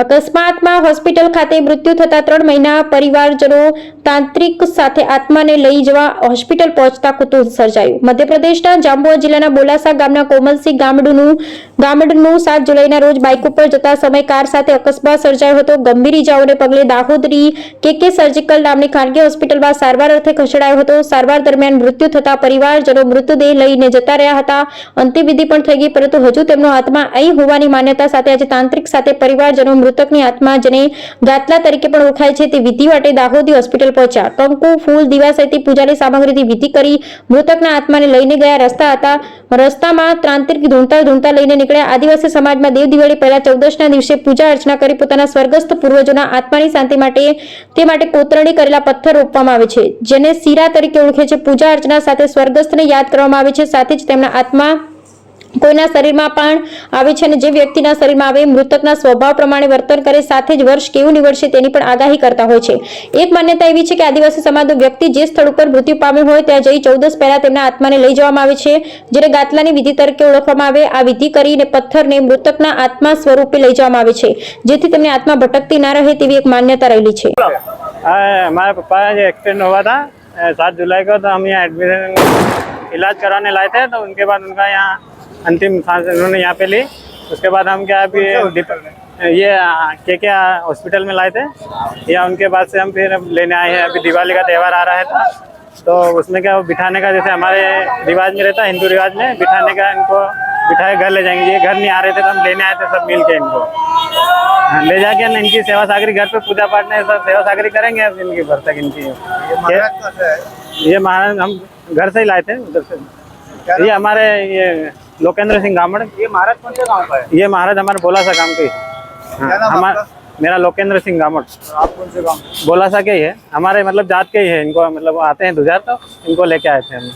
અકસ્માતમાં હોસ્પિટલ ખાતે મૃત્યુ થતા ત્રણ મહિના પરિવારજનો તાંત્રિક સાથે આત્માને લઈ જવા હોસ્પિટલ પહોંચતા કુતુહલ સર્જાયું. મધ્યપ્રદેશના જાંબુઆ જિલ્લાના બોલાસા ગામના કોમલસિંહ ગામડુનું ગામડનું સાત જુલાઈના રોજ બાઇક ઉપર જતા સમય કાર સાથે અકસ્માત સર્જાયો હતો. ગંભીર ઇજાઓને પગલે દાહોદરી કે કે સર્જિકલ નામની ખાનગી હોસ્પિટલમાં સારવાર અર્થે ખસેડાયો હતો. સારવાર દરમિયાન મૃત્યુ થતા પરિવારજનો મૃતદેહ લઈને જતા રહ્યા હતા. અંતિમવિધિ પણ થઈ ગઈ, પરંતુ હજુ તેમનો આત્મા અહીં હોવાની માન્યતા સાથે આજે તાંત્રિક સાથે પરિવારજનો મૃતકની આત્મા જેને ગાતલા તરીકે પણ ઓળખાય છે તે વિધિ માટે દાહોદી હોસ્પિટલ પહોંચ્યા. કંકુ, ફૂલ, દીવા સહિત પૂજાની સામગ્રીથી વિધિ કરી મૃતકના આત્માને લઈને ગયા રસ્તા હતા. રસ્તામાં ત્રાંતિક ધૂણતા ધૂણતા લઈને નીકળ્યા આદિવાસી સમાજમાં દેવ દિવાળી પહેલા ચૌદશના દિવસે પૂજા અર્ચના કરી પોતાના સ્વર્ગસ્થ પૂર્વજોના આત્માની શાંતિ માટે, તે માટે કોતરણી કરેલા પથ્થર રોપવામાં આવે છે, જેને શીરા તરીકે ઓળખે છે. પૂજા અર્ચના સાથે સ્વર્ગસ્થને યાદ કરવામાં આવે છે, સાથે જ તેમના આત્મા કોઈના શરીરમાં પણ આવે છે અને જે વ્યક્તિના શરીરમાં આવે એ મૃતકના સ્વભાવ પ્રમાણે વર્તન કરે સાથે જ વર્ષ કેવું નીવડશે તેની પણ આગાહી કરતા હોય છે એક માન્યતા એવી છે કે આદિવાસી સમાજનો વ્યક્તિ જે સ્થળ ઉપર મૃત્યુ પામ્યો હોય ત્યાં જઈ ચૌદસ પહેલા તેમના આત્માને લઈ જવામાં આવે છે જ્યારે ગાતલાની વિધિ તરીકે ઓળખવામાં આવે આ વિધિ કરીને પથ્થરને મૃતકના આત્મા સ્વરૂપે લઈ જવામાં આવે છે જેથી તેમની આત્મા ભટકતી ના રહે તેવી એક માન્યતા રહેલી છે हाँ, हमारे पापा का जो एक्सीडेंट हुआ था सात जुलाई को तो हम यहाँ एडमिशन इलाज कराने लाए थे तो उनके बाद उनका यहाँ अंतिम सांस उन्होंने यहाँ पे ली। उसके बाद हम क्या अभी ये के के हॉस्पिटल में लाए थे। या उनके बाद से हम फिर लेने आए हैं। अभी दिवाली का त्यौहार आ रहा है था। तो उसमें क्या वो बिठाने का जैसे हमारे रिवाज में रहता है हिंदू रिवाज में बिठाने का इनको बिठाए घर ले जाएँगे। ये घर नहीं आ रहे थे तो हम लेने आए थे सब मिल के इनको। हाँ, ले जाके ना इनकी सेवा सागरी घर पे पूजा पाठ में सब सेवा सागरी करेंगे अब इनकी भर तक इनकी। ये महाराज हम घर से ही लाए थे उधर से। ये हमारे ये लोकेंद्र सिंह गामड़। ये महाराज कौन से गाँव का है? ये महाराज हमारे बोला सा गाँव के ही। हमारा मेरा लोकेंद्र सिंह गामड़। आप कौन से गाँव? बोला सा के ही है। हमारे मतलब जात के ही है। इनको मतलब आते हैं दुजार तो इनको लेके आए थे हम